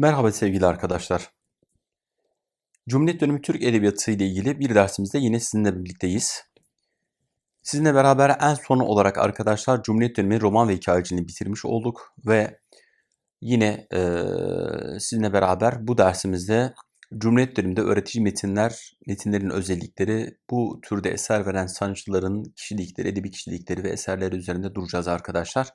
Merhaba sevgili arkadaşlar. Cumhuriyet dönemi Türk Edebiyatı ile ilgili bir dersimizde yine sizinle birlikteyiz. Sizinle beraber en son olarak arkadaşlar Cumhuriyet dönemi roman ve hikayeciliğini bitirmiş olduk ve yine eee, sizinle beraber bu dersimizde Cumhuriyet döneminde öğretici metinler, metinlerin özellikleri, bu türde eser veren sanatçıların kişilikleri, edebi kişilikleri ve eserleri üzerinde duracağız arkadaşlar.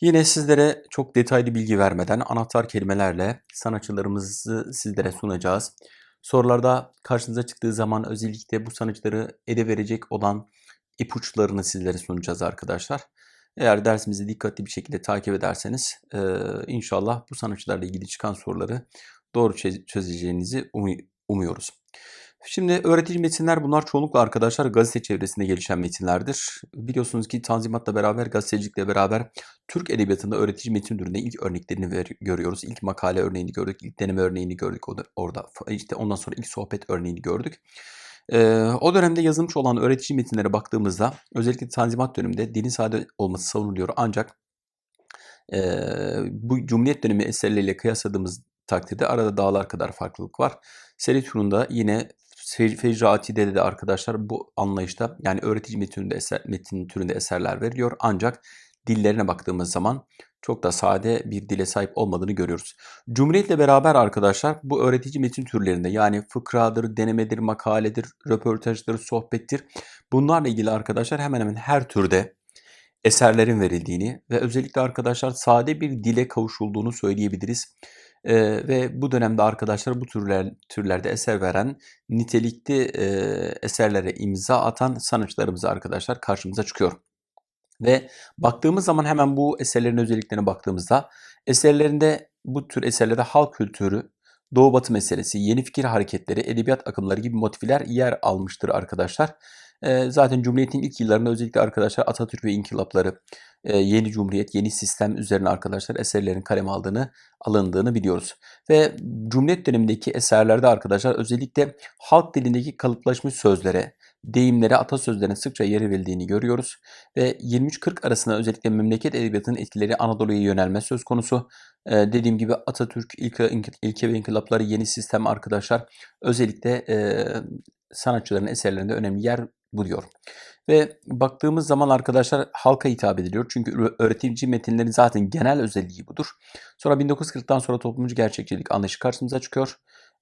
Yine sizlere çok detaylı bilgi vermeden anahtar kelimelerle sanatçılarımızı sizlere sunacağız. Sorularda karşınıza çıktığı zaman özellikle bu sanatçıları ele verecek olan ipuçlarını sizlere sunacağız arkadaşlar. Eğer dersimizi dikkatli bir şekilde takip ederseniz eee, inşallah bu sanatçılarla ilgili çıkan soruları doğru çö- çözeceğinizi umu- umuyoruz. Şimdi öğretici metinler bunlar çoğunlukla arkadaşlar gazete çevresinde gelişen metinlerdir. Biliyorsunuz ki Tanzimat'la beraber, gazetecilikle beraber Türk edebiyatında öğretici metin türünde ilk örneklerini ver- görüyoruz. İlk makale örneğini gördük, ilk deneme örneğini gördük orada. İşte ondan sonra ilk sohbet örneğini gördük. Ee, o dönemde yazılmış olan öğretici metinlere baktığımızda özellikle Tanzimat döneminde dilin sade olması savunuluyor. Ancak Eee, bu Cumhuriyet dönemi eserleriyle kıyasladığımız takdirde arada dağlar kadar farklılık var. Seri turunda yine Fe- Fecri Atide'de de arkadaşlar bu anlayışta yani öğretici metin, eser, metin türünde eserler veriliyor. Ancak dillerine baktığımız zaman çok da sade bir dile sahip olmadığını görüyoruz. Cumhuriyet'le beraber arkadaşlar bu öğretici metin türlerinde yani fıkradır, denemedir, makaledir, röportajdır, sohbettir. Bunlarla ilgili arkadaşlar hemen hemen her türde eserlerin verildiğini ve özellikle arkadaşlar sade bir dile kavuşulduğunu söyleyebiliriz. Eee, ve bu dönemde arkadaşlar bu türler türlerde eser veren nitelikli eee, eserlere imza atan sanatçılarımız arkadaşlar karşımıza çıkıyor. Ve baktığımız zaman hemen bu eserlerin özelliklerine baktığımızda eserlerinde bu tür eserlerde halk kültürü, Doğu Batı meselesi, yeni fikir hareketleri, edebiyat akımları gibi motifler yer almıştır arkadaşlar. Zaten Cumhuriyet'in ilk yıllarında özellikle arkadaşlar Atatürk ve inkılapları, yeni Cumhuriyet, yeni sistem üzerine arkadaşlar eserlerin kaleme aldığını, alındığını biliyoruz. Ve Cumhuriyet dönemindeki eserlerde arkadaşlar özellikle halk dilindeki kalıplaşmış sözlere, deyimlere, atasözlerine sıkça yer verildiğini görüyoruz. Ve 23-40 arasında özellikle memleket edebiyatının etkileri Anadolu'ya yönelme söz konusu. Eee, dediğim gibi Atatürk, ilke, ilke ve inkılapları, yeni sistem arkadaşlar özellikle eee, sanatçıların eserlerinde önemli yer buluyor. Ve baktığımız zaman arkadaşlar halka hitap ediliyor. Çünkü öğretici metinlerin zaten genel özelliği budur. Sonra 1940'tan sonra toplumcu gerçekçilik anlayışı karşımıza çıkıyor.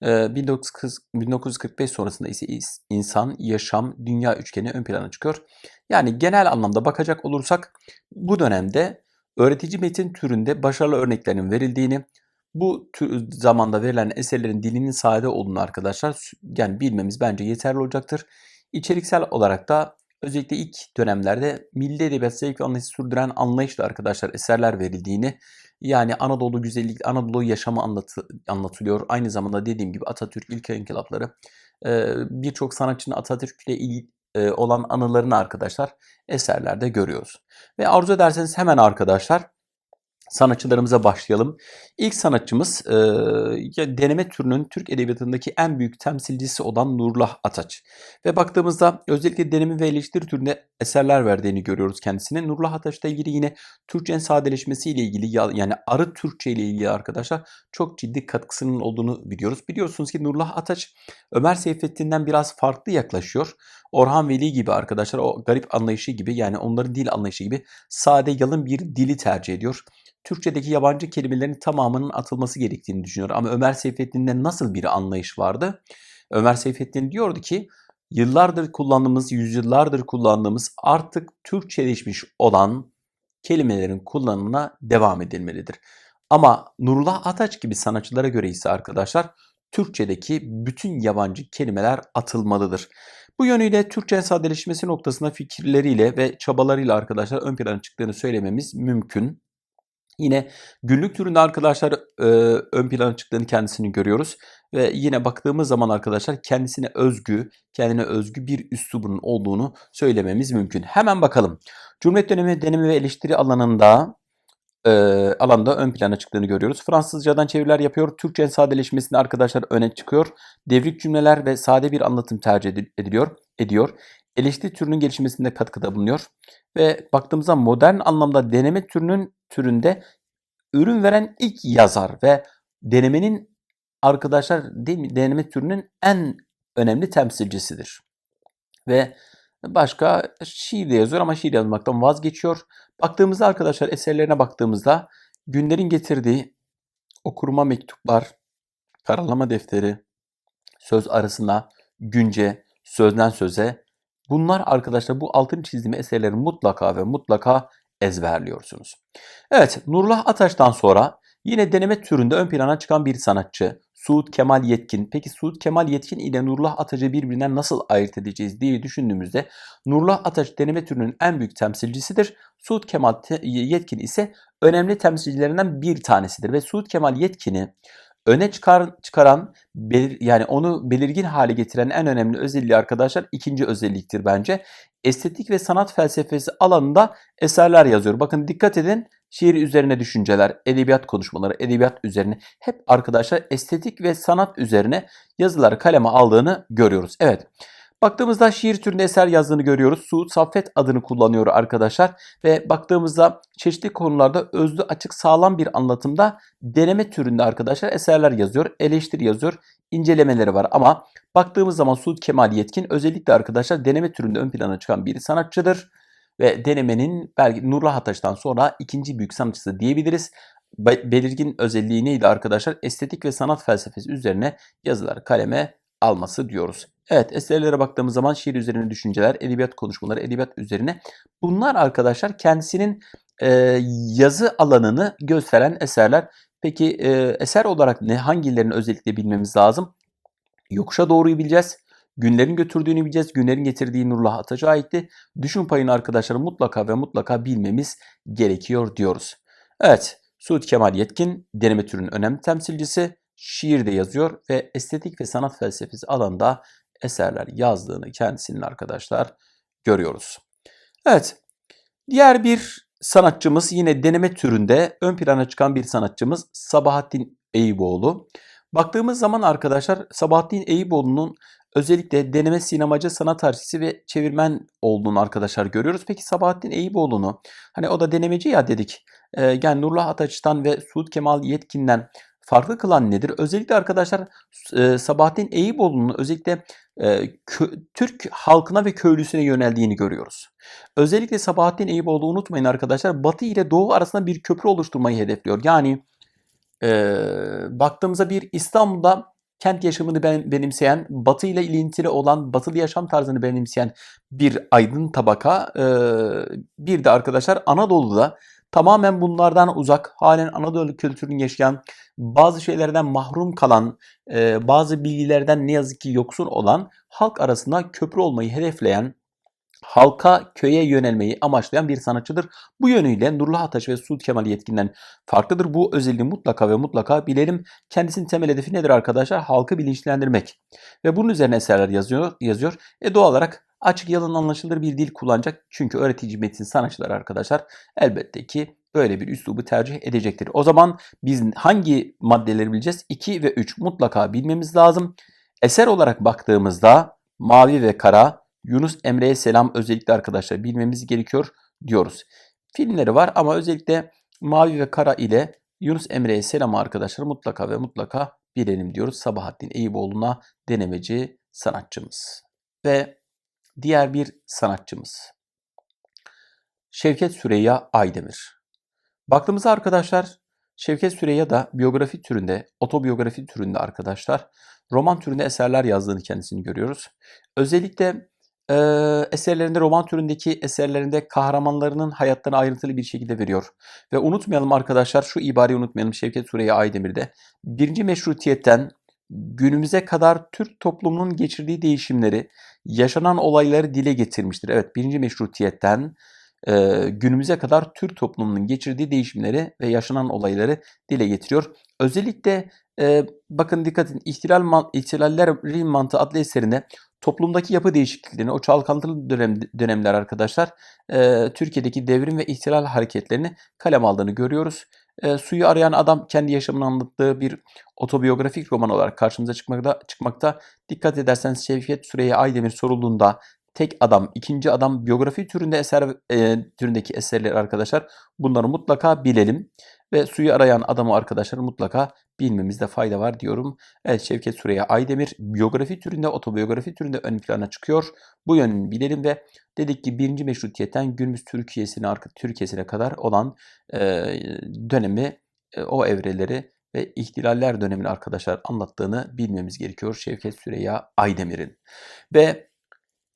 Ee, 1940 1945 sonrasında ise is- insan, yaşam, dünya üçgeni ön plana çıkıyor. Yani genel anlamda bakacak olursak bu dönemde öğretici metin türünde başarılı örneklerin verildiğini, bu tür zamanda verilen eserlerin dilinin sade olduğunu arkadaşlar yani bilmemiz bence yeterli olacaktır. İçeriksel olarak da özellikle ilk dönemlerde milli edebiyat zevk anlayışı sürdüren anlayışla arkadaşlar eserler verildiğini yani Anadolu güzellik, Anadolu yaşamı anlatı, anlatılıyor. Aynı zamanda dediğim gibi Atatürk ilk inkılapları birçok sanatçının Atatürk ile ilgili olan anılarını arkadaşlar eserlerde görüyoruz. Ve arzu ederseniz hemen arkadaşlar sanatçılarımıza başlayalım. İlk sanatçımız e, ya deneme türünün Türk edebiyatındaki en büyük temsilcisi olan Nurullah Ataç. Ve baktığımızda özellikle deneme ve eleştiri türünde eserler verdiğini görüyoruz kendisine. Nurullah Ataç'la ilgili yine Türkçenin sadeleşmesi ile ilgili ya- yani arı Türkçe ile ilgili arkadaşlar çok ciddi katkısının olduğunu biliyoruz. Biliyorsunuz ki Nurullah Ataç Ömer Seyfettin'den biraz farklı yaklaşıyor. Orhan Veli gibi arkadaşlar o garip anlayışı gibi yani onların dil anlayışı gibi sade yalın bir dili tercih ediyor. Türkçedeki yabancı kelimelerin tamamının atılması gerektiğini düşünüyor. Ama Ömer Seyfettin'de nasıl bir anlayış vardı? Ömer Seyfettin diyordu ki yıllardır kullandığımız, yüzyıllardır kullandığımız artık Türkçeleşmiş olan kelimelerin kullanımına devam edilmelidir. Ama Nurullah Ataç gibi sanatçılara göre ise arkadaşlar Türkçedeki bütün yabancı kelimeler atılmalıdır. Bu yönüyle Türkçe sadeleşmesi noktasında fikirleriyle ve çabalarıyla arkadaşlar ön plana çıktığını söylememiz mümkün. Yine günlük türünde arkadaşlar e, ön plana çıktığını kendisini görüyoruz. Ve yine baktığımız zaman arkadaşlar kendisine özgü, kendine özgü bir üslubunun olduğunu söylememiz mümkün. Hemen bakalım. Cumhuriyet dönemi deneme ve eleştiri alanında e, alanda ön plana çıktığını görüyoruz. Fransızcadan çeviriler yapıyor. Türkçenin sadeleşmesinde arkadaşlar öne çıkıyor. Devrik cümleler ve sade bir anlatım tercih edil- ediliyor, ediyor. Eleştiri türünün gelişmesinde katkıda bulunuyor. Ve baktığımızda modern anlamda deneme türünün türünde ürün veren ilk yazar ve denemenin arkadaşlar değil mi? Deneme türünün en önemli temsilcisidir. Ve başka şiir de yazıyor ama şiir yazmaktan vazgeçiyor. Baktığımızda arkadaşlar eserlerine baktığımızda günlerin getirdiği okuruma mektuplar, karalama defteri, söz arasına, günce, sözden söze. Bunlar arkadaşlar bu altın çizdiğim eserleri mutlaka ve mutlaka ezberliyorsunuz. Evet Nurullah Ataş'tan sonra yine deneme türünde ön plana çıkan bir sanatçı. Suud Kemal Yetkin. Peki Suud Kemal Yetkin ile Nurullah Ataç'ı birbirinden nasıl ayırt edeceğiz diye düşündüğümüzde Nurullah Ataç deneme türünün en büyük temsilcisidir. Suud Kemal Yetkin ise önemli temsilcilerinden bir tanesidir ve Suud Kemal Yetkin'i öne çıkar, çıkaran belir, yani onu belirgin hale getiren en önemli özelliği arkadaşlar ikinci özelliktir bence. Estetik ve sanat felsefesi alanında eserler yazıyor. Bakın dikkat edin şiir üzerine düşünceler, edebiyat konuşmaları, edebiyat üzerine hep arkadaşlar estetik ve sanat üzerine yazıları kaleme aldığını görüyoruz. Evet. Baktığımızda şiir türünde eser yazdığını görüyoruz. Suud Saffet adını kullanıyor arkadaşlar. Ve baktığımızda çeşitli konularda özlü açık sağlam bir anlatımda deneme türünde arkadaşlar eserler yazıyor. Eleştiri yazıyor. incelemeleri var ama baktığımız zaman Suud Kemal Yetkin özellikle arkadaşlar deneme türünde ön plana çıkan bir sanatçıdır. Ve denemenin belki Nurullah Ataş'tan sonra ikinci büyük sanatçısı diyebiliriz. Belirgin özelliği neydi arkadaşlar? Estetik ve sanat felsefesi üzerine yazılar kaleme alması diyoruz. Evet eserlere baktığımız zaman şiir üzerine düşünceler, edebiyat konuşmaları, edebiyat üzerine. Bunlar arkadaşlar kendisinin e, yazı alanını gösteren eserler. Peki e, eser olarak ne hangilerini özellikle bilmemiz lazım? Yokuşa doğruyu bileceğiz. Günlerin götürdüğünü bileceğiz. Günlerin getirdiği Nurullah Ataç'a aitti. Düşün payını arkadaşlar mutlaka ve mutlaka bilmemiz gerekiyor diyoruz. Evet Suud Kemal Yetkin deneme türünün önemli temsilcisi. Şiirde yazıyor ve estetik ve sanat felsefesi alanında eserler yazdığını kendisinin arkadaşlar görüyoruz. Evet. Diğer bir sanatçımız yine deneme türünde ön plana çıkan bir sanatçımız Sabahattin Eyüboğlu. Baktığımız zaman arkadaşlar Sabahattin Eyüboğlu'nun özellikle deneme sinemacı sanat artisti ve çevirmen olduğunu arkadaşlar görüyoruz. Peki Sabahattin Eyüboğlu'nu hani o da denemeci ya dedik. Yani Nurullah Ataç'tan ve Suud Kemal Yetkin'den farklı kılan nedir? Özellikle arkadaşlar e, Sabahattin Eyüboğlu'nun özellikle e, Türk halkına ve köylüsüne yöneldiğini görüyoruz. Özellikle Sabahattin Eyüboğlu unutmayın arkadaşlar Batı ile Doğu arasında bir köprü oluşturmayı hedefliyor. Yani e, baktığımızda bir İstanbul'da kent yaşamını benimseyen, Batı ile ilintili olan, batılı yaşam tarzını benimseyen bir aydın tabaka, e, bir de arkadaşlar Anadolu'da tamamen bunlardan uzak, halen Anadolu kültürünü yaşayan, bazı şeylerden mahrum kalan, e, bazı bilgilerden ne yazık ki yoksun olan, halk arasında köprü olmayı hedefleyen, halka, köye yönelmeyi amaçlayan bir sanatçıdır. Bu yönüyle Nurullah Ataş ve Suud Kemal Yetkin'den farklıdır. Bu özelliği mutlaka ve mutlaka bilelim. Kendisinin temel hedefi nedir arkadaşlar? Halkı bilinçlendirmek. Ve bunun üzerine eserler yazıyor. yazıyor. E doğal olarak açık yalın anlaşılır bir dil kullanacak. Çünkü öğretici metin sanatçılar arkadaşlar elbette ki böyle bir üslubu tercih edecektir. O zaman biz hangi maddeleri bileceğiz? 2 ve 3 mutlaka bilmemiz lazım. Eser olarak baktığımızda mavi ve kara, Yunus Emre'ye selam özellikle arkadaşlar bilmemiz gerekiyor diyoruz. Filmleri var ama özellikle mavi ve kara ile Yunus Emre'ye selam arkadaşlar mutlaka ve mutlaka bilelim diyoruz. Sabahattin Eyüboğlu'na denemeci sanatçımız. Ve diğer bir sanatçımız. Şevket Süreyya Aydemir. Baktığımızda arkadaşlar Şevket Süreyya da biyografi türünde, otobiyografi türünde arkadaşlar roman türünde eserler yazdığını kendisini görüyoruz. Özellikle e, eserlerinde, roman türündeki eserlerinde kahramanlarının hayatlarını ayrıntılı bir şekilde veriyor. Ve unutmayalım arkadaşlar, şu ibareyi unutmayalım Şevket Süreyya Aydemir'de. Birinci meşrutiyetten günümüze kadar Türk toplumunun geçirdiği değişimleri, yaşanan olayları dile getirmiştir. Evet, birinci meşrutiyetten e, günümüze kadar Türk toplumunun geçirdiği değişimleri ve yaşanan olayları dile getiriyor. Özellikle e, bakın dikkat edin İhtilal man, İhtilallerin Mantığı adlı eserinde toplumdaki yapı değişikliklerini, o çalkantılı dönem, dönemler arkadaşlar e, Türkiye'deki devrim ve ihtilal hareketlerini kalem aldığını görüyoruz. E, suyu arayan adam kendi yaşamını anlattığı bir otobiyografik roman olarak karşımıza çıkmakta. çıkmakta. Dikkat ederseniz Şevket Süreyya Aydemir sorulduğunda tek adam, ikinci adam biyografi türünde eser e, türündeki eserleri arkadaşlar bunları mutlaka bilelim ve suyu arayan adamı arkadaşlar mutlaka bilmemizde fayda var diyorum. Evet Şevket Süreyya Aydemir biyografi türünde, otobiyografi türünde ön plana çıkıyor. Bu yönünü bilelim ve dedik ki birinci meşrutiyetten günümüz Türkiye'sine, Türkiye'sine kadar olan e, dönemi, e, o evreleri ve ihtilaller dönemini arkadaşlar anlattığını bilmemiz gerekiyor Şevket Süreyya Aydemir'in. Ve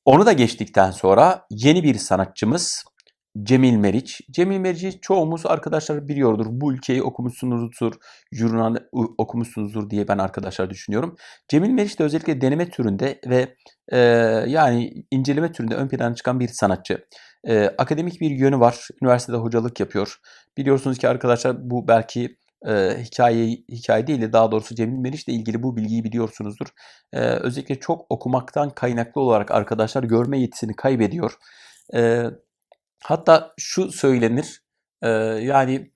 onu da geçtikten sonra yeni bir sanatçımız Cemil Meriç. Cemil Meriç'i çoğumuz arkadaşlar biliyordur. Bu ülkeyi okumuşsunuzdur, jurnal okumuşsunuzdur diye ben arkadaşlar düşünüyorum. Cemil Meriç de özellikle deneme türünde ve e, yani inceleme türünde ön plana çıkan bir sanatçı. E, akademik bir yönü var. Üniversitede hocalık yapıyor. Biliyorsunuz ki arkadaşlar bu belki e, hikaye hikaye değil de daha doğrusu Cemil Meriç ile ilgili bu bilgiyi biliyorsunuzdur. E, özellikle çok okumaktan kaynaklı olarak arkadaşlar görme yetisini kaybediyor. E, hatta şu söylenir e, yani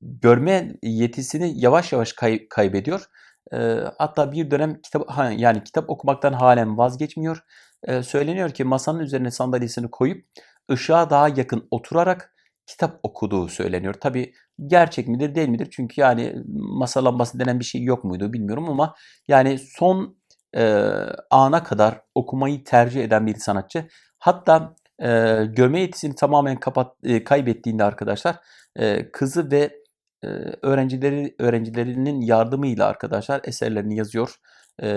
görme yetisini yavaş yavaş kay, kaybediyor. E, hatta bir dönem kitap yani kitap okumaktan halen vazgeçmiyor. E, söyleniyor ki masanın üzerine sandalyesini koyup ışığa daha yakın oturarak kitap okuduğu söyleniyor. Tabi gerçek midir değil midir? Çünkü yani masa lambası denen bir şey yok muydu bilmiyorum ama yani son e, ana kadar okumayı tercih eden bir sanatçı. Hatta e, görme yetisini tamamen kapat, e, kaybettiğinde arkadaşlar e, kızı ve e, öğrencileri öğrencilerinin yardımıyla arkadaşlar eserlerini yazıyor. E,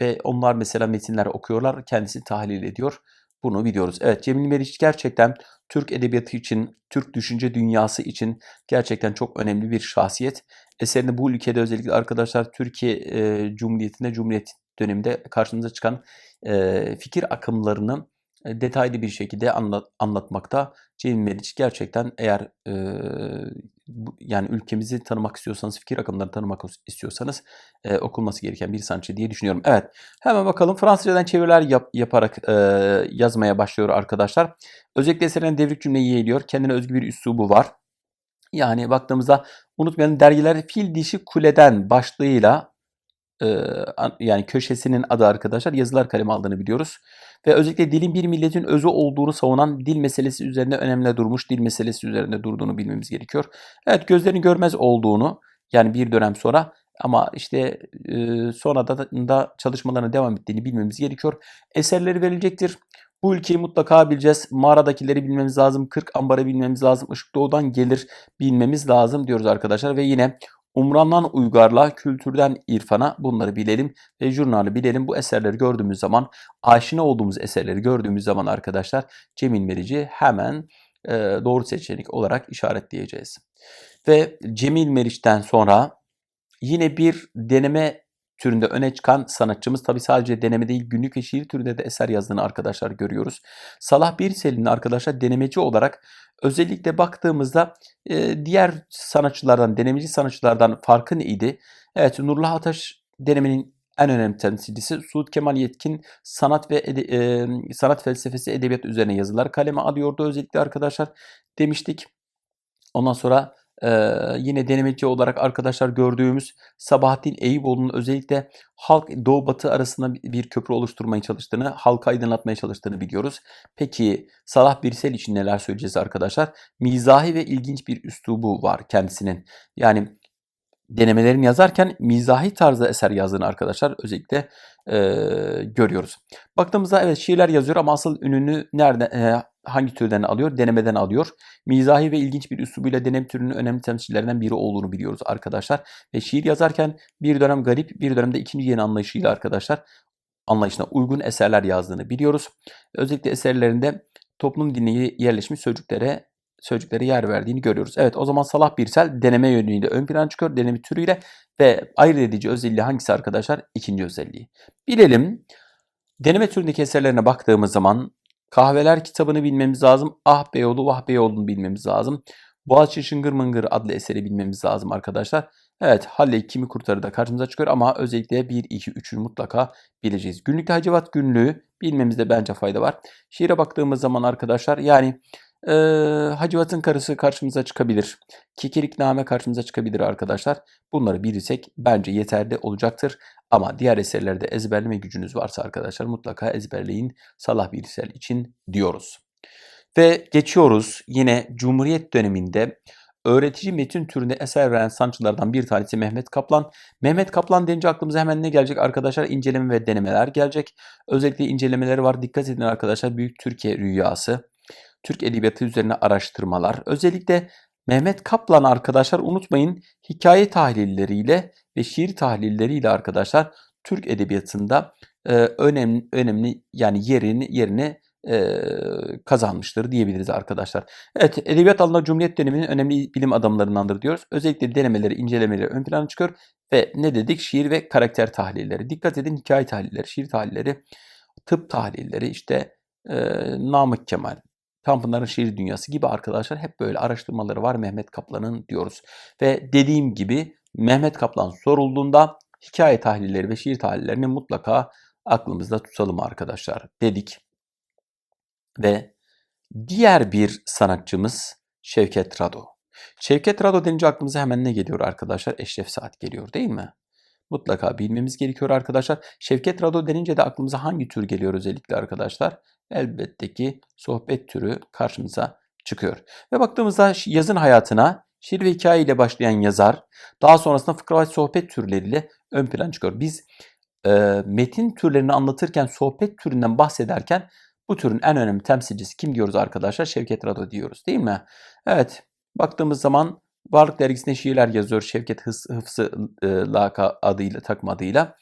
ve onlar mesela metinler okuyorlar, kendisi tahlil ediyor. Bunu biliyoruz. Evet Cemil Meriç gerçekten Türk edebiyatı için, Türk düşünce dünyası için gerçekten çok önemli bir şahsiyet. Eserinde bu ülkede özellikle arkadaşlar Türkiye e, Cumhuriyeti'nde, Cumhuriyet döneminde karşımıza çıkan e, fikir akımlarını e, detaylı bir şekilde anlat, anlatmakta. Cemil Meriç gerçekten eğer e, bu, yani ülkemizi tanımak istiyorsanız, fikir akımlarını tanımak istiyorsanız e, okunması gereken bir sanatçı diye düşünüyorum. Evet, hemen bakalım Fransızcadan çeviriler yap, yaparak e, yazmaya başlıyor arkadaşlar. Özellikle eserine devrik cümleyi yeğliyor. Kendine özgü bir üslubu var. Yani baktığımızda unutmayalım dergiler Fil Dişi Kuleden başlığıyla yani köşesinin adı arkadaşlar yazılar kalemi aldığını biliyoruz. Ve özellikle dilin bir milletin özü olduğunu savunan dil meselesi üzerinde önemli durmuş, dil meselesi üzerinde durduğunu bilmemiz gerekiyor. Evet gözlerini görmez olduğunu yani bir dönem sonra ama işte e, sonra da, da çalışmalarına devam ettiğini bilmemiz gerekiyor. Eserleri verilecektir. Bu ülkeyi mutlaka bileceğiz. Mağaradakileri bilmemiz lazım. 40 ambarı bilmemiz lazım. Işık doğudan gelir bilmemiz lazım diyoruz arkadaşlar. Ve yine Umrandan uygarlığa, kültürden irfana bunları bilelim ve jurnali bilelim. Bu eserleri gördüğümüz zaman, aşina olduğumuz eserleri gördüğümüz zaman arkadaşlar Cemil Meriç'i hemen e, doğru seçenek olarak işaretleyeceğiz. Ve Cemil Meriç'ten sonra yine bir deneme türünde öne çıkan sanatçımız tabi sadece deneme değil günlük ve şiir türünde de eser yazdığını arkadaşlar görüyoruz. Salah Birsel'in arkadaşlar denemeci olarak özellikle baktığımızda e, diğer sanatçılardan, denemeci sanatçılardan farkı neydi? Evet Nurullah Ataş denemenin en önemli temsilcisi Suud Kemal Yetkin sanat ve e, sanat felsefesi edebiyat üzerine yazılar kaleme alıyordu özellikle arkadaşlar demiştik. Ondan sonra yine denemeci olarak arkadaşlar gördüğümüz Sabahattin Eyüboğlu'nun özellikle halk Doğu Batı arasında bir köprü oluşturmaya çalıştığını, halka aydınlatmaya çalıştığını biliyoruz. Peki Salah Birsel için neler söyleyeceğiz arkadaşlar? Mizahi ve ilginç bir üslubu var kendisinin. Yani denemelerini yazarken mizahi tarzda eser yazdığını arkadaşlar özellikle e, görüyoruz. Baktığımızda evet şiirler yazıyor ama asıl ününü nerede e, hangi türden alıyor? Denemeden alıyor. Mizahi ve ilginç bir üslubuyla deneme türünün önemli temsilcilerinden biri olduğunu biliyoruz arkadaşlar. Ve şiir yazarken bir dönem garip, bir dönemde ikinci yeni anlayışıyla arkadaşlar anlayışına uygun eserler yazdığını biliyoruz. Özellikle eserlerinde toplum diline yerleşmiş sözcüklere sözcüklere yer verdiğini görüyoruz. Evet o zaman Salah Birsel deneme yönüyle ön plana çıkıyor. Deneme türüyle ve ayırt edici özelliği hangisi arkadaşlar? İkinci özelliği. Bilelim. Deneme türündeki eserlerine baktığımız zaman Kahveler kitabını bilmemiz lazım. Ah Beyoğlu, Vah Beyoğlu'nu bilmemiz lazım. Boğaziçi Şıngır Mıngır adlı eseri bilmemiz lazım arkadaşlar. Evet Halley kimi kurtarır da karşımıza çıkıyor ama özellikle 1, 2, 3'ünü mutlaka bileceğiz. Günlük Hacivat günlüğü bilmemizde bence fayda var. Şiire baktığımız zaman arkadaşlar yani Ee, Hacivat'ın karısı karşımıza çıkabilir. Kekerikname karşımıza çıkabilir arkadaşlar. Bunları bilirsek bence yeterli olacaktır. Ama diğer eserlerde ezberleme gücünüz varsa arkadaşlar mutlaka ezberleyin Salah Birsel için diyoruz. Ve geçiyoruz yine Cumhuriyet döneminde öğretici metin türünde eser veren sanatçılardan bir tanesi Mehmet Kaplan. Mehmet Kaplan denince aklımıza hemen ne gelecek arkadaşlar? İnceleme ve denemeler gelecek. Özellikle incelemeleri var. Dikkat edin arkadaşlar. Büyük Türkiye Rüyası. Türk Edebiyatı üzerine araştırmalar. Özellikle Mehmet Kaplan arkadaşlar unutmayın hikaye tahlilleriyle ve şiir tahlilleriyle arkadaşlar Türk Edebiyatı'nda e, önemli, önemli yani yerini yerini e, kazanmıştır diyebiliriz arkadaşlar. Evet edebiyat alanında Cumhuriyet döneminin önemli bilim adamlarındandır diyoruz. Özellikle denemeleri, incelemeleri ön plana çıkıyor ve ne dedik? Şiir ve karakter tahlilleri. Dikkat edin hikaye tahlilleri, şiir tahlilleri, tıp tahlilleri işte e, Namık Kemal, Tanpınar'ın şiir dünyası gibi arkadaşlar hep böyle araştırmaları var Mehmet Kaplan'ın diyoruz. Ve dediğim gibi Mehmet Kaplan sorulduğunda hikaye tahlilleri ve şiir tahlillerini mutlaka aklımızda tutalım arkadaşlar dedik. Ve diğer bir sanatçımız Şevket Rado. Şevket Rado denince aklımıza hemen ne geliyor arkadaşlar? Eşref Saat geliyor değil mi? Mutlaka bilmemiz gerekiyor arkadaşlar. Şevket Rado denince de aklımıza hangi tür geliyor özellikle arkadaşlar? Elbette ki sohbet türü karşımıza çıkıyor. Ve baktığımızda yazın hayatına şiir ve hikaye ile başlayan yazar daha sonrasında fıkra ve sohbet türleriyle ön plan çıkıyor. Biz e, metin türlerini anlatırken sohbet türünden bahsederken bu türün en önemli temsilcisi kim diyoruz arkadaşlar? Şevket Rado diyoruz değil mi? Evet baktığımız zaman Varlık Dergisi'nde şiirler yazıyor Şevket Hıfzı e, laka adıyla, takma adıyla.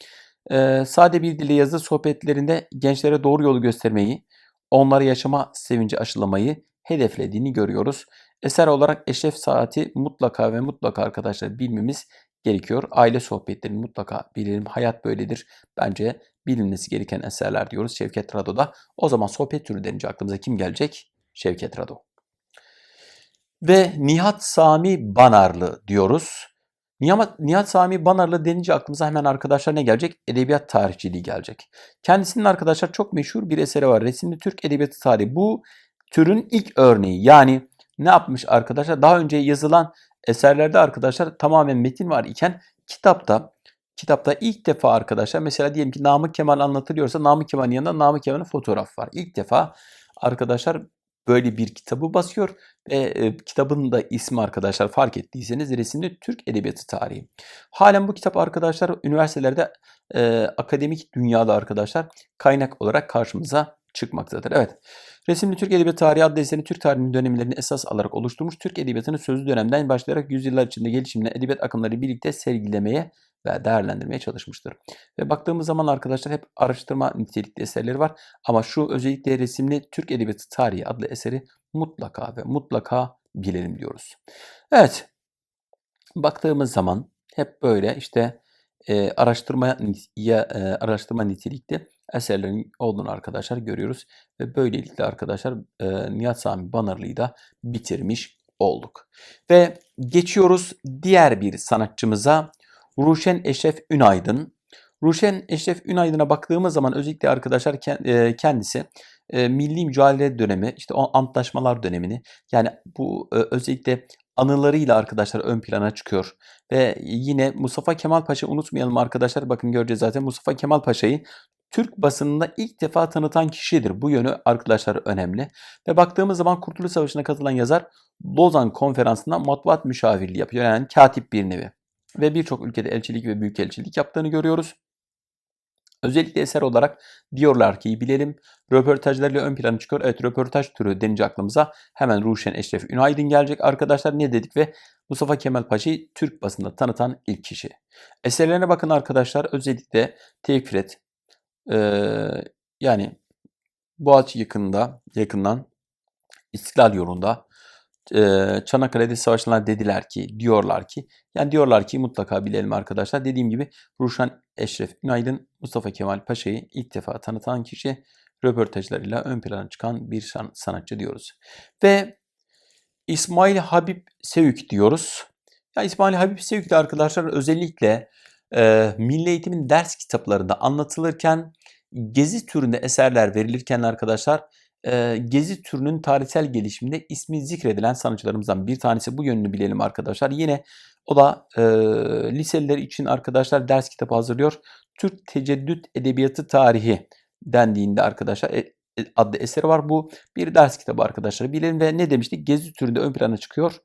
E, sade bir dille yazı sohbetlerinde gençlere doğru yolu göstermeyi, onları yaşama sevinci aşılamayı hedeflediğini görüyoruz. Eser olarak Eşref Saati mutlaka ve mutlaka arkadaşlar bilmemiz gerekiyor. Aile sohbetlerini mutlaka bilelim. Hayat böyledir. Bence bilinmesi gereken eserler diyoruz Şevket Rado'da. O zaman sohbet türü denince aklımıza kim gelecek? Şevket Rado. Ve Nihat Sami Banarlı diyoruz. Nihat, Sami Banarlı denince aklımıza hemen arkadaşlar ne gelecek? Edebiyat tarihçiliği gelecek. Kendisinin arkadaşlar çok meşhur bir eseri var. Resimli Türk Edebiyatı Tarihi. Bu türün ilk örneği. Yani ne yapmış arkadaşlar? Daha önce yazılan eserlerde arkadaşlar tamamen metin var iken kitapta kitapta ilk defa arkadaşlar mesela diyelim ki Namık Kemal anlatılıyorsa Namık Kemal'in yanında Namık Kemal'in fotoğraf var. İlk defa arkadaşlar böyle bir kitabı basıyor ve e, kitabın da ismi arkadaşlar fark ettiyseniz resimli Türk Edebiyatı Tarihi. Halen bu kitap arkadaşlar üniversitelerde e, akademik dünyada arkadaşlar kaynak olarak karşımıza çıkmaktadır. Evet. Resimli Türk Edebiyatı Tarihi adlı eseri Türk tarihinin dönemlerini esas alarak oluşturmuş. Türk Edebiyatı'nın sözlü dönemden başlayarak yüzyıllar içinde gelişimine edebiyat akımları birlikte sergilemeye değerlendirmeye çalışmıştır. Ve baktığımız zaman arkadaşlar hep araştırma nitelikli eserleri var. Ama şu özellikle resimli Türk Edebiyatı Tarihi adlı eseri mutlaka ve mutlaka bilelim diyoruz. Evet. Baktığımız zaman hep böyle işte e, araştırma ya e, araştırma nitelikli eserlerin olduğunu arkadaşlar görüyoruz ve böylelikle arkadaşlar e, Nihat Sami Banarlı'yı da bitirmiş olduk. Ve geçiyoruz diğer bir sanatçımıza Ruşen Eşref Ünaydın. Ruşen Eşref Ünaydın'a baktığımız zaman özellikle arkadaşlar kendisi milli mücadele dönemi, işte o antlaşmalar dönemini yani bu özellikle anılarıyla arkadaşlar ön plana çıkıyor. Ve yine Mustafa Kemal Paşa unutmayalım arkadaşlar bakın göreceğiz zaten Mustafa Kemal Paşa'yı Türk basınında ilk defa tanıtan kişidir. Bu yönü arkadaşlar önemli. Ve baktığımız zaman Kurtuluş Savaşı'na katılan yazar Lozan konferansında matbuat müşavirliği yapıyor. Yani katip bir nevi ve birçok ülkede elçilik ve büyükelçilik yaptığını görüyoruz. Özellikle eser olarak diyorlar ki bilelim röportajlarıyla ön plana çıkıyor. Evet röportaj türü denince aklımıza hemen Ruşen Eşref Ünaydın gelecek. Arkadaşlar ne dedik ve Mustafa Kemal Paşa'yı Türk basında tanıtan ilk kişi. Eserlerine bakın arkadaşlar özellikle Tevfiret ee, yani Boğaziçi yakında, yakından İstiklal yolunda Çanakkale'de savaşanlar dediler ki, diyorlar ki, yani diyorlar ki mutlaka bilelim arkadaşlar. Dediğim gibi Ruşen Eşref Günaydın Mustafa Kemal Paşa'yı ilk defa tanıtan kişi röportajlarıyla ön plana çıkan bir sanatçı diyoruz. Ve İsmail Habib Sevük diyoruz. Ya İsmail Habib Sevük de arkadaşlar özellikle e, milli eğitimin ders kitaplarında anlatılırken gezi türünde eserler verilirken arkadaşlar e, gezi türünün tarihsel gelişiminde ismi zikredilen sanatçılarımızdan bir tanesi. Bu yönünü bilelim arkadaşlar. Yine o da e, liseliler için arkadaşlar ders kitabı hazırlıyor. Türk Teceddüt Edebiyatı Tarihi dendiğinde arkadaşlar e, e, adlı eseri var. Bu bir ders kitabı arkadaşlar. Bilelim ve ne demiştik? Gezi türünde ön plana çıkıyor.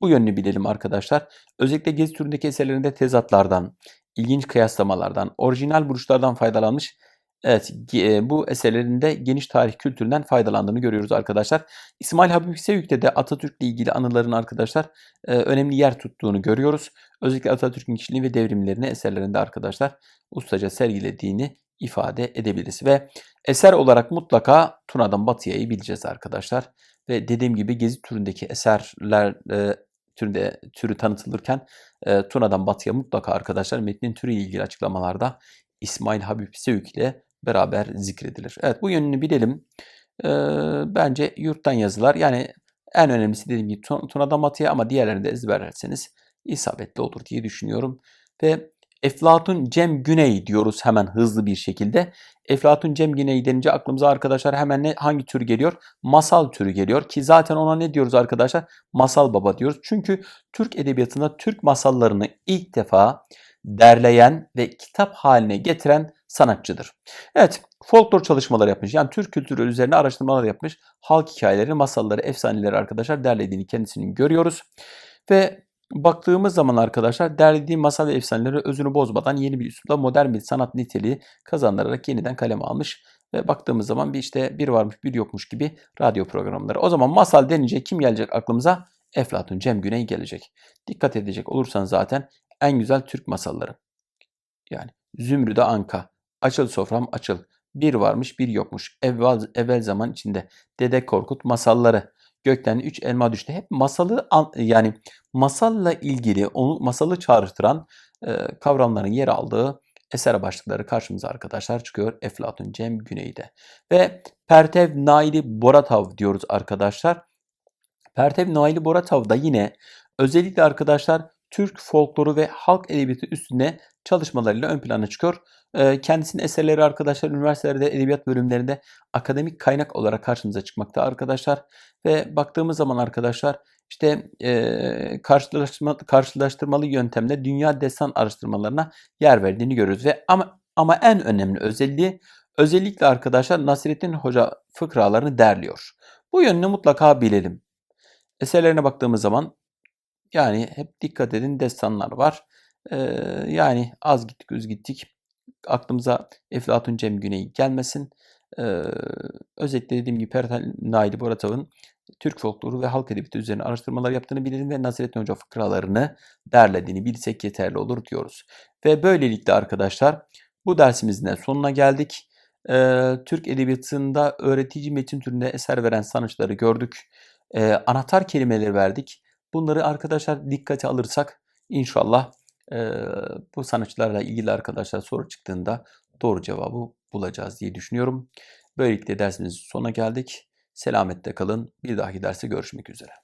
Bu yönünü bilelim arkadaşlar. Özellikle gezi türündeki eserlerinde tezatlardan, ilginç kıyaslamalardan, orijinal buluşlardan faydalanmış. Evet, ge- bu eserlerinde geniş tarih kültüründen faydalandığını görüyoruz arkadaşlar. İsmail Habib Sevük'te de Atatürk'le ilgili anıların arkadaşlar e, önemli yer tuttuğunu görüyoruz. Özellikle Atatürk'ün kişiliği ve devrimlerini eserlerinde arkadaşlar ustaca sergilediğini ifade edebiliriz. Ve eser olarak mutlaka Tuna'dan Batı'yı bileceğiz arkadaşlar. Ve dediğim gibi gezi türündeki eserler e, türünde türü tanıtılırken e, Tuna'dan Batı'ya mutlaka arkadaşlar metnin türüyle ilgili açıklamalarda İsmail Habib Sevük ile beraber zikredilir. Evet bu yönünü bilelim. E, bence yurttan yazılar yani en önemlisi dediğim gibi Tun- Tuna'dan Batı'ya ama diğerlerini de ezberlerseniz isabetli olur diye düşünüyorum. Ve Eflatun Cem Güney diyoruz hemen hızlı bir şekilde. Eflatun Cem Güney denince aklımıza arkadaşlar hemen ne hangi tür geliyor? Masal türü geliyor ki zaten ona ne diyoruz arkadaşlar? Masal baba diyoruz. Çünkü Türk edebiyatında Türk masallarını ilk defa derleyen ve kitap haline getiren sanatçıdır. Evet, folklor çalışmaları yapmış. Yani Türk kültürü üzerine araştırmalar yapmış. Halk hikayeleri, masalları, efsaneleri arkadaşlar derlediğini kendisinin görüyoruz. Ve baktığımız zaman arkadaşlar derlediği masal ve efsaneleri özünü bozmadan yeni bir üslupla modern bir sanat niteliği kazandırarak yeniden kaleme almış. Ve baktığımız zaman bir işte bir varmış bir yokmuş gibi radyo programları. O zaman masal denince kim gelecek aklımıza? Eflatun Cem Güney gelecek. Dikkat edecek olursan zaten en güzel Türk masalları. Yani Zümrüde Anka, Açıl Sofram Açıl, bir varmış bir yokmuş, evvel, evvel zaman içinde, Dede Korkut masalları, gökten üç elma düştü. Hep masalı an- yani masalla ilgili onu masalı çağrıştıran e, kavramların yer aldığı eser başlıkları karşımıza arkadaşlar çıkıyor Eflatun Cem Güney'de. Ve Pertev Naili Boratav diyoruz arkadaşlar. Pertev Naili Boratav da yine özellikle arkadaşlar Türk folkloru ve halk edebiyatı üstüne çalışmalarıyla ön plana çıkıyor. Ee, Kendisinin eserleri arkadaşlar üniversitelerde edebiyat bölümlerinde akademik kaynak olarak karşımıza çıkmakta arkadaşlar. Ve baktığımız zaman arkadaşlar işte e, karşılaştırma, karşılaştırmalı yöntemle dünya destan araştırmalarına yer verdiğini görüyoruz. Ve ama, ama en önemli özelliği özellikle arkadaşlar Nasrettin Hoca fıkralarını derliyor. Bu yönünü mutlaka bilelim. Eserlerine baktığımız zaman yani hep dikkat edin destanlar var. Ee, yani az gittik öz gittik. Aklımıza Eflatun Cem Güney gelmesin. Ee, özetle dediğim gibi Pertel Naili Boratav'ın Türk folkloru ve halk edebiyatı üzerine araştırmalar yaptığını bilelim ve Nasrettin Hoca fıkralarını derlediğini bilsek yeterli olur diyoruz. Ve böylelikle arkadaşlar bu dersimizin de sonuna geldik. Ee, Türk edebiyatında öğretici metin türünde eser veren sanatçıları gördük. Ee, anahtar kelimeleri verdik. Bunları arkadaşlar dikkate alırsak inşallah e, bu sanatçılarla ilgili arkadaşlar soru çıktığında doğru cevabı bulacağız diye düşünüyorum. Böylelikle dersimizin sonuna geldik. Selametle kalın. Bir dahaki derste görüşmek üzere.